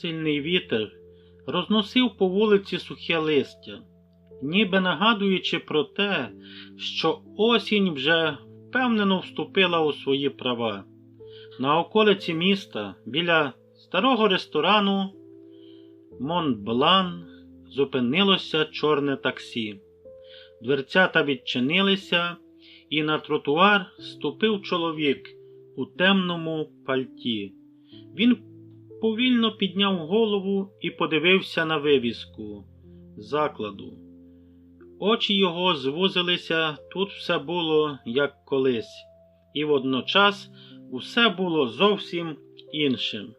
Сильний вітер розносив по вулиці сухе листя, ніби нагадуючи про те, що осінь вже впевнено вступила у свої права. На околиці міста біля старого ресторану Монблан зупинилося чорне таксі. Дверцята відчинилися, і на тротуар ступив чоловік у темному пальті. Він повільно підняв голову і подивився на вивіску закладу. Очі його звузилися, тут все було як колись, і водночас усе було зовсім іншим.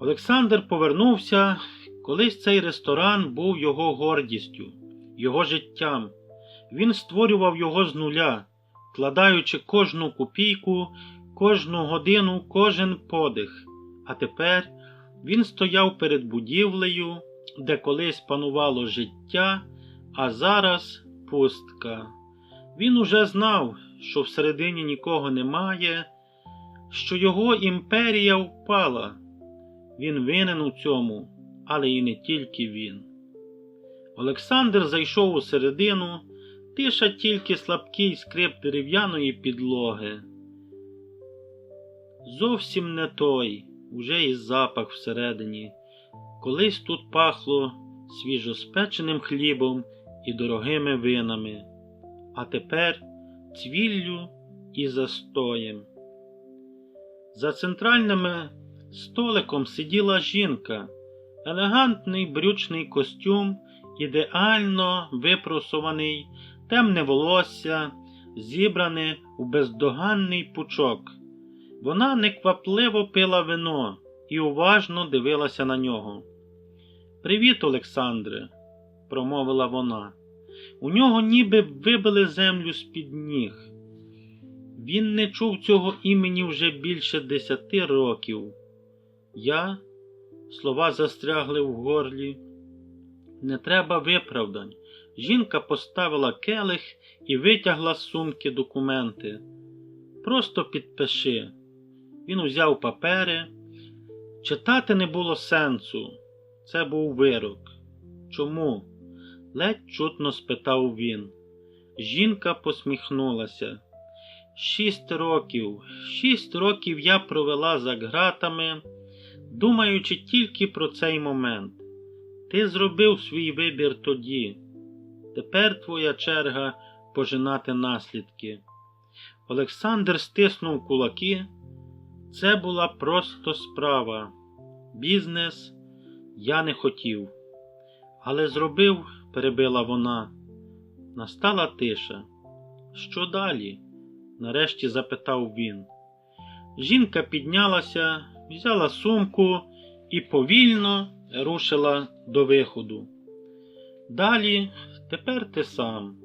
Олександр повернувся, колись цей ресторан був його гордістю, його життям. Він створював його з нуля, вкладаючи кожну копійку, кожну годину, кожен подих. А тепер він стояв перед будівлею, де колись панувало життя, а зараз пустка. Він уже знав, що всередині нікого немає, що його імперія впала. Він винен у цьому, але і не тільки він. Олександр зайшов у середину, тиша тільки слабкий скрип дерев'яної підлоги. Зовсім не той, уже і запах всередині. Колись тут пахло свіжоспеченим хлібом і дорогими винами, а тепер цвіллю і застоєм. За центральним столиком сиділа жінка, елегантний брючний костюм, ідеально випросуваний, темне волосся, зібране у бездоганний пучок. Вона неквапливо пила вино і уважно дивилася на нього. Привіт, Олександре, промовила вона. У нього ніби вибили землю з-під ніг. Він не чув цього імені вже більше десяти років. Я, слова застрягли в горлі. Не треба виправдань. Жінка поставила келих і витягла з сумки документи. Просто підпиши. Він узяв папери. Читати не було сенсу. Це був вирок. Чому? ледь чутно спитав він. Жінка посміхнулася. Шість років, шість років я провела за ґратами, думаючи тільки про цей момент. Ти зробив свій вибір тоді. Тепер твоя черга пожинати наслідки. Олександр стиснув кулаки. Це була просто справа. Бізнес я не хотів. Але зробив, перебила вона. Настала тиша. Що далі? нарешті запитав він. Жінка піднялася, взяла сумку і повільно рушила до виходу. Далі тепер ти сам,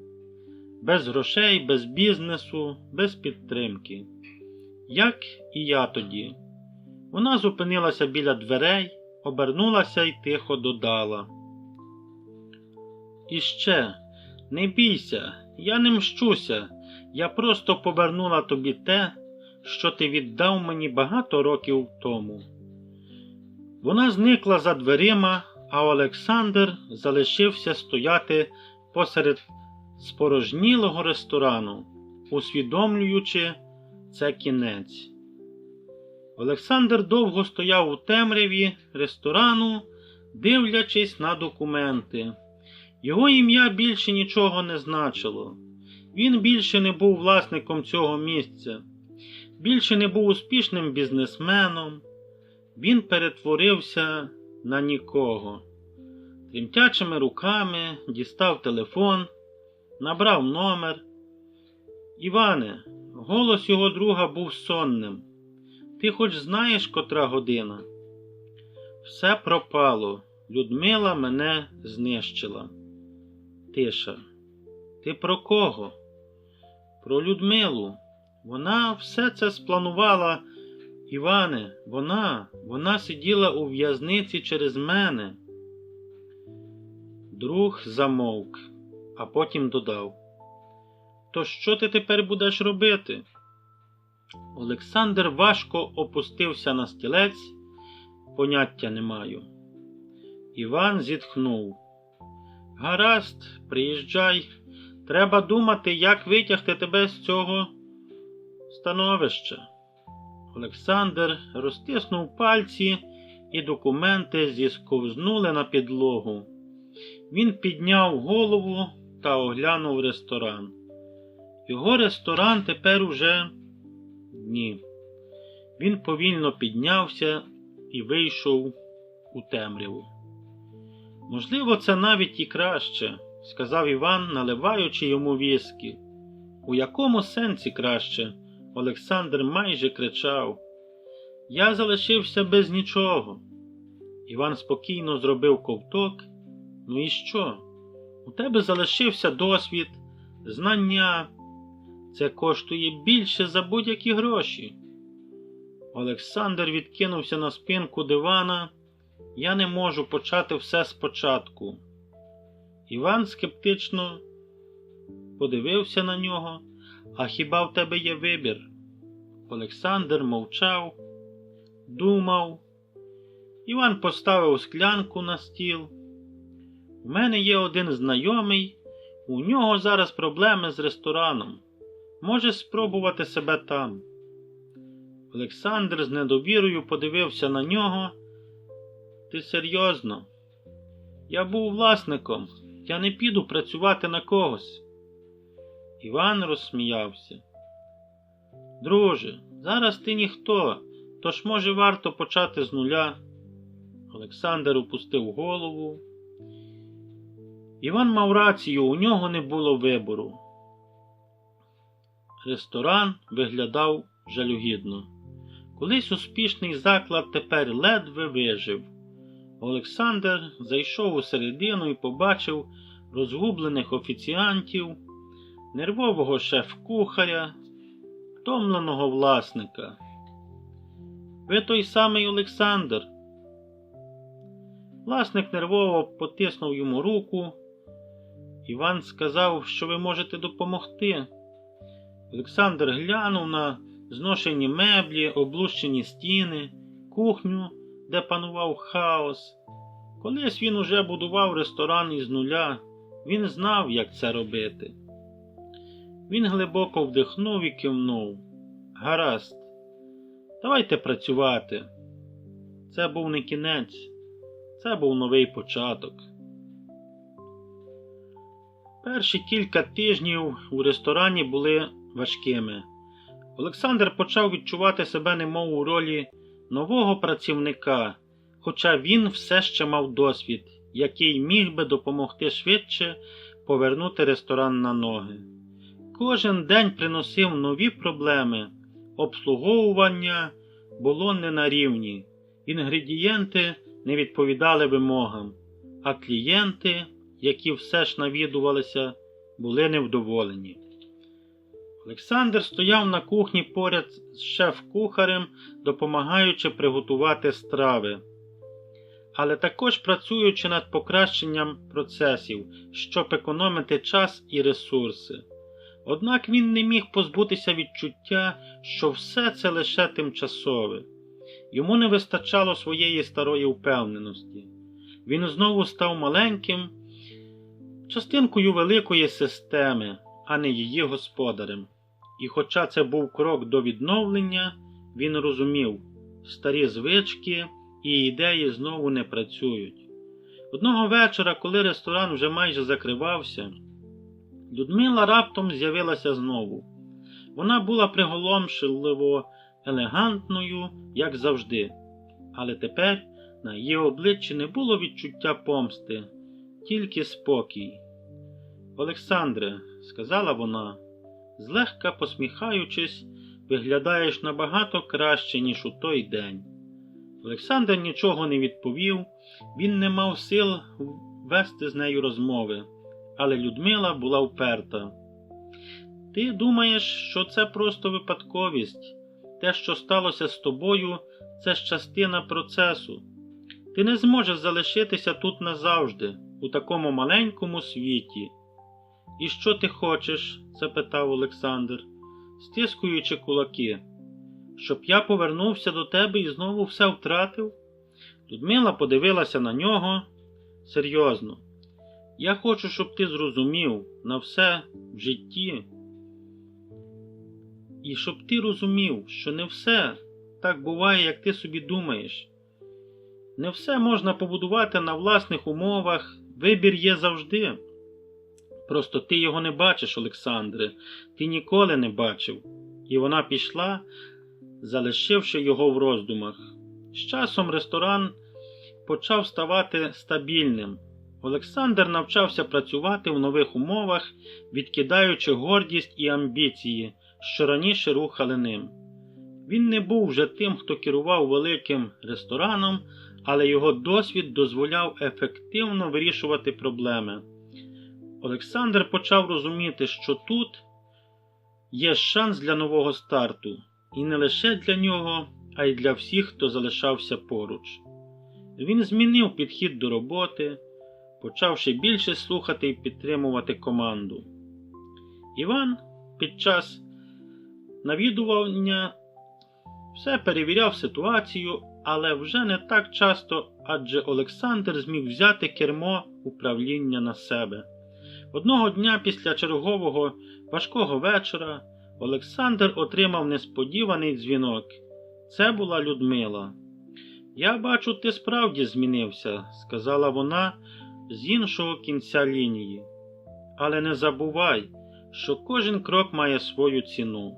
без грошей, без бізнесу, без підтримки. Як і я тоді. Вона зупинилася біля дверей, обернулася і тихо додала. І ще, не бійся, я не мщуся, я просто повернула тобі те, що ти віддав мені багато років тому. Вона зникла за дверима, а Олександр залишився стояти посеред спорожнілого ресторану, усвідомлюючи це кінець. Олександр довго стояв у темряві ресторану, дивлячись на документи. Його ім'я більше нічого не значило. Він більше не був власником цього місця, більше не був успішним бізнесменом. Він перетворився на нікого. Тремтячими руками дістав телефон, набрав номер. Іване, голос його друга був сонним. Ти хоч знаєш, котра година? Все пропало. Людмила мене знищила. Тиша. Ти про кого? Про Людмилу. Вона все це спланувала. Іване, вона, вона сиділа у в'язниці через мене. Друг замовк, а потім додав. То що ти тепер будеш робити? Олександр важко опустився на стілець, Поняття не маю. Іван зітхнув. Гаразд, приїжджай. Треба думати, як витягти тебе з цього становища. Олександр розтиснув пальці, і документи зісковзнули на підлогу. Він підняв голову та оглянув ресторан. Його ресторан тепер уже ні. Він повільно піднявся і вийшов у темряву. Можливо, це навіть і краще, сказав Іван, наливаючи йому віскі. У якому сенсі краще? Олександр майже кричав. Я залишився без нічого. Іван спокійно зробив ковток. Ну і що? У тебе залишився досвід, знання. Це коштує більше за будь-які гроші. Олександр відкинувся на спинку дивана. Я не можу почати все спочатку. Іван скептично подивився на нього. А хіба в тебе є вибір? Олександр мовчав, думав. Іван поставив склянку на стіл. У мене є один знайомий, у нього зараз проблеми з рестораном. Може спробувати себе там. Олександр з недовірою подивився на нього. Ти серйозно? Я був власником, я не піду працювати на когось. Іван розсміявся. Друже, зараз ти ніхто, тож може варто почати з нуля. Олександр опустив голову. Іван мав рацію, у нього не було вибору. Ресторан виглядав жалюгідно. Колись успішний заклад тепер ледве вижив. Олександр зайшов у середину і побачив розгублених офіціантів, нервового шеф-кухаря, втомленого власника. Ви той самий Олександр. Власник нервово потиснув йому руку. Іван сказав, що ви можете допомогти. Олександр глянув на зношені меблі, облущені стіни, кухню, де панував хаос. Колись він уже будував ресторан із нуля, він знав, як це робити. Він глибоко вдихнув і кивнув. Гаразд, давайте працювати. Це був не кінець, це був новий початок. Перші кілька тижнів у ресторані були важкими. Олександр почав відчувати себе немов у ролі нового працівника, хоча він все ще мав досвід, який міг би допомогти швидше повернути ресторан на ноги. Кожен день приносив нові проблеми, обслуговування було не на рівні, інгредієнти не відповідали вимогам, а клієнти, які все ж навідувалися, були невдоволені. Олександр стояв на кухні поряд з шеф-кухарем, допомагаючи приготувати страви, але також працюючи над покращенням процесів, щоб економити час і ресурси. Однак він не міг позбутися відчуття, що все це лише тимчасове. Йому не вистачало своєї старої впевненості. Він знову став маленьким, частинкою великої системи, а не її господарем. І хоча це був крок до відновлення, він розумів, старі звички і ідеї знову не працюють. Одного вечора, коли ресторан вже майже закривався, Людмила раптом з'явилася знову. Вона була приголомшливо елегантною, як завжди, але тепер на її обличчі не було відчуття помсти, тільки спокій. Олександре, сказала вона, злегка посміхаючись, виглядаєш набагато краще, ніж у той день. Олександр нічого не відповів, він не мав сил вести з нею розмови, але Людмила була вперта. Ти думаєш, що це просто випадковість, те, що сталося з тобою, це ж частина процесу. Ти не зможеш залишитися тут назавжди, у такому маленькому світі. І що ти хочеш? запитав Олександр, стискуючи кулаки. Щоб я повернувся до тебе і знову все втратив? Людмила подивилася на нього серйозно. Я хочу, щоб ти зрозумів на все в житті. І щоб ти розумів, що не все так буває, як ти собі думаєш. Не все можна побудувати на власних умовах, вибір є завжди. Просто ти його не бачиш, Олександре, ти ніколи не бачив. І вона пішла, залишивши його в роздумах. З часом ресторан почав ставати стабільним. Олександр навчався працювати в нових умовах, відкидаючи гордість і амбіції, що раніше рухали ним. Він не був вже тим, хто керував великим рестораном, але його досвід дозволяв ефективно вирішувати проблеми. Олександр почав розуміти, що тут є шанс для нового старту, і не лише для нього, а й для всіх, хто залишався поруч. Він змінив підхід до роботи, почавши більше слухати і підтримувати команду. Іван під час навідування все перевіряв ситуацію, але вже не так часто, адже Олександр зміг взяти кермо управління на себе. Одного дня після чергового важкого вечора Олександр отримав несподіваний дзвінок. Це була Людмила. Я бачу, ти справді змінився, сказала вона з іншого кінця лінії. Але не забувай, що кожен крок має свою ціну.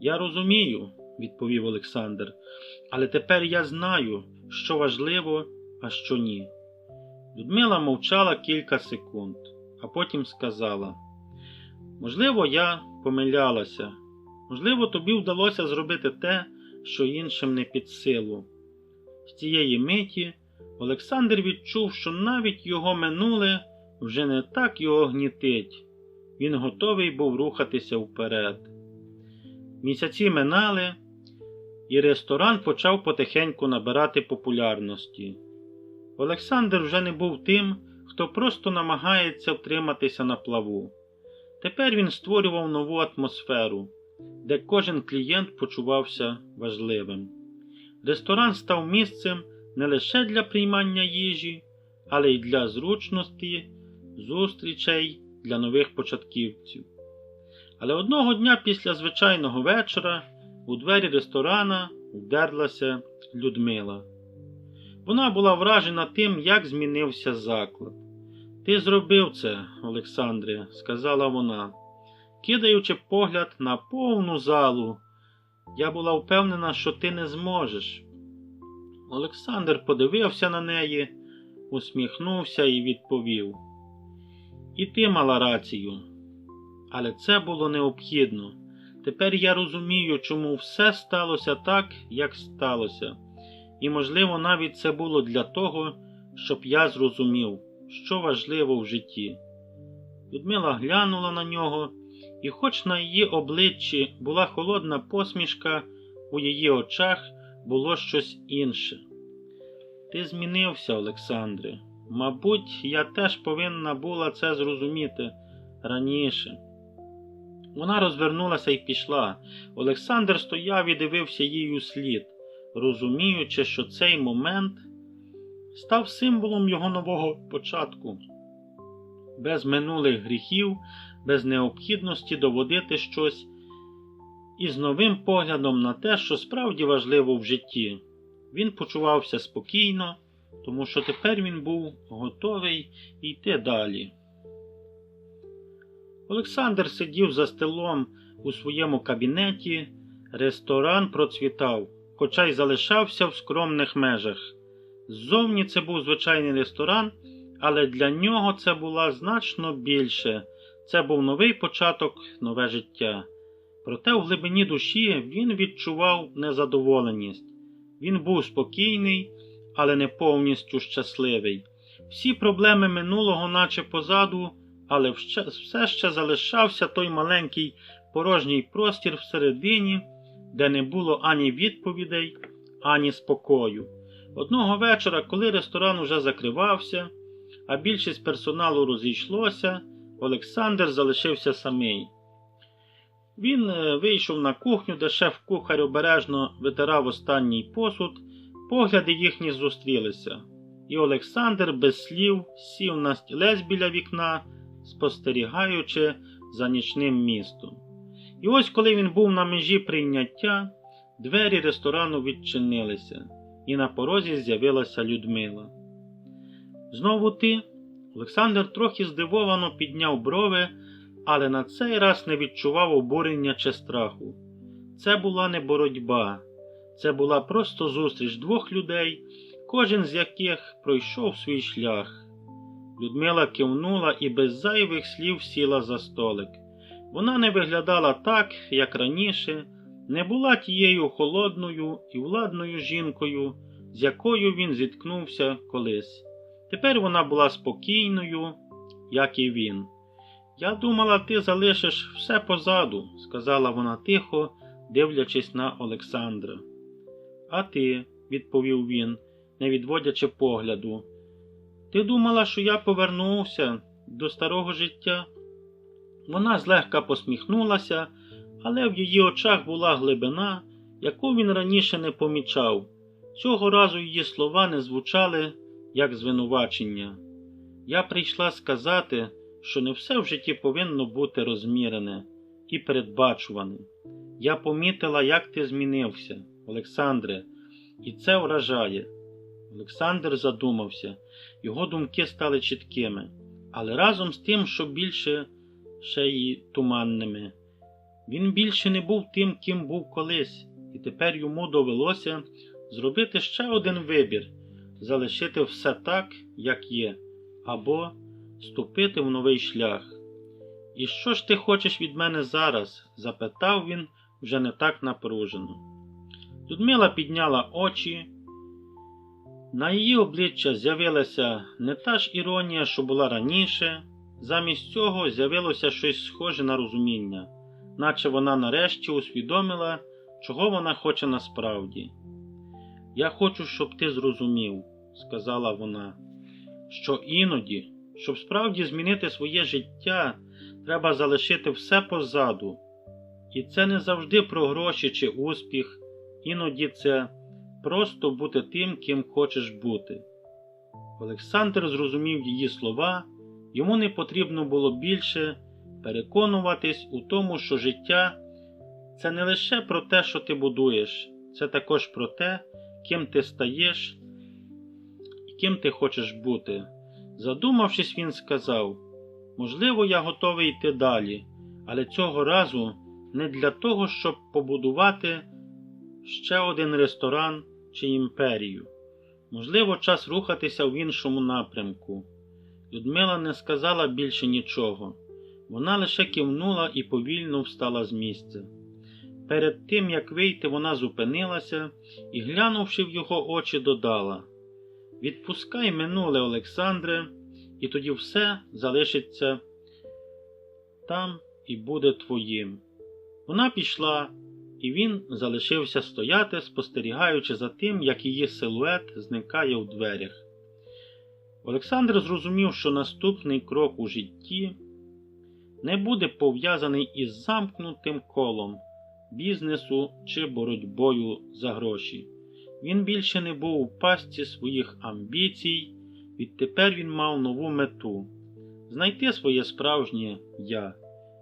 Я розумію, відповів Олександр, але тепер я знаю, що важливо, а що ні. Людмила мовчала кілька секунд, а потім сказала: Можливо, я помилялася, можливо, тобі вдалося зробити те, що іншим не під силу. З цієї миті Олександр відчув, що навіть його минуле вже не так його гнітить. Він готовий був рухатися вперед. Місяці минали, і ресторан почав потихеньку набирати популярності. Олександр вже не був тим, хто просто намагається втриматися на плаву. Тепер він створював нову атмосферу, де кожен клієнт почувався важливим. Ресторан став місцем не лише для приймання їжі, але й для зручності, зустрічей для нових початківців. Але одного дня після звичайного вечора у двері ресторана вдерлася Людмила. Вона була вражена тим, як змінився заклад. Ти зробив це, Олександре, сказала вона, кидаючи погляд на повну залу. Я була впевнена, що ти не зможеш. Олександр подивився на неї, усміхнувся і відповів. І ти мала рацію. Але це було необхідно. Тепер я розумію, чому все сталося так, як сталося. І, можливо, навіть це було для того, щоб я зрозумів, що важливо в житті. Людмила глянула на нього, і, хоч на її обличчі була холодна посмішка, у її очах було щось інше. Ти змінився, Олександре. Мабуть, я теж повинна була це зрозуміти раніше. Вона розвернулася і пішла. Олександр стояв і дивився їй у слід, розуміючи, що цей момент став символом його нового початку, без минулих гріхів, без необхідності доводити щось і з новим поглядом на те, що справді важливо в житті. Він почувався спокійно, тому що тепер він був готовий йти далі. Олександр сидів за столом у своєму кабінеті, ресторан процвітав, хоча й залишався в скромних межах. Ззовні це був звичайний ресторан, але для нього це була значно більше. Це був новий початок, нове життя. Проте в глибині душі він відчував незадоволеність. Він був спокійний, але не повністю щасливий. Всі проблеми минулого, наче позаду, але все ще залишався той маленький порожній простір всередині, де не було ані відповідей, ані спокою. Одного вечора, коли ресторан уже закривався, а більшість персоналу розійшлося, Олександр залишився самий. Він вийшов на кухню, де шеф-кухар обережно витирав останній посуд, Погляди їхні зустрілися, і Олександр без слів сів на стілець біля вікна, спостерігаючи за нічним містом. І ось коли він був на межі прийняття, двері ресторану відчинилися, і на порозі з'явилася Людмила. Знову ти? Олександр трохи здивовано підняв брови, але на цей раз не відчував обурення чи страху. Це була не боротьба, це була просто зустріч двох людей, кожен з яких пройшов свій шлях. Людмила кивнула і без зайвих слів сіла за столик. Вона не виглядала так, як раніше, не була тією холодною і владною жінкою, з якою він зіткнувся колись. Тепер вона була спокійною, як і він. Я думала, ти залишиш все позаду, сказала вона тихо, дивлячись на Олександра. А ти, відповів він, не відводячи погляду. Ти думала, що я повернувся до старого життя? Вона злегка посміхнулася, але в її очах була глибина, яку він раніше не помічав. Цього разу її слова не звучали як звинувачення. Я прийшла сказати, що не все в житті повинно бути розмірене і передбачуване. Я помітила, як ти змінився, Олександре, і це вражає. Олександр задумався, його думки стали чіткими, але разом з тим, що більше ще й туманними. Він більше не був тим, ким був колись, і тепер йому довелося зробити ще один вибір залишити все так, як є, або ступити в новий шлях. І що ж ти хочеш від мене зараз? запитав він вже не так напружено. Людмила підняла очі. На її обличчя з'явилася не та ж іронія, що була раніше, замість цього з'явилося щось схоже на розуміння, наче вона нарешті усвідомила, чого вона хоче насправді. Я хочу, щоб ти зрозумів, сказала вона, що іноді, щоб справді змінити своє життя, треба залишити все позаду. І це не завжди про гроші чи успіх, іноді це просто бути тим, ким хочеш бути. Олександр зрозумів її слова, йому не потрібно було більше переконуватись у тому, що життя це не лише про те, що ти будуєш, це також про те, ким ти стаєш і ким ти хочеш бути. Задумавшись, він сказав: Можливо, я готовий йти далі, але цього разу не для того, щоб побудувати ще один ресторан чи імперію. Можливо, час рухатися в іншому напрямку. Людмила не сказала більше нічого. Вона лише кивнула і повільно встала з місця. Перед тим, як вийти, вона зупинилася і, глянувши в його очі, додала Відпускай минуле, Олександре, і тоді все залишиться там і буде твоїм. Вона пішла, і він залишився стояти, спостерігаючи за тим, як її силует зникає у дверях. Олександр зрозумів, що наступний крок у житті не буде пов'язаний із замкнутим колом бізнесу чи боротьбою за гроші. Він більше не був у пастці своїх амбіцій, відтепер він мав нову мету знайти своє справжнє я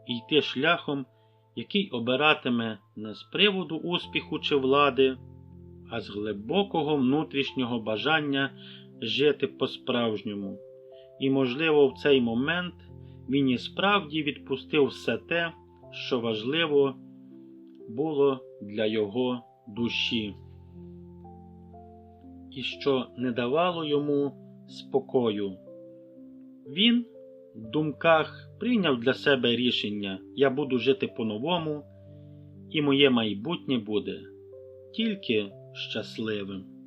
і йти шляхом, який обиратиме не з приводу успіху чи влади, а з глибокого внутрішнього бажання жити по-справжньому. І, можливо, в цей момент він і справді відпустив все те, що важливо було для його душі, і що не давало йому спокою. Він в думках прийняв для себе рішення я буду жити по-новому, і моє майбутнє буде тільки щасливим.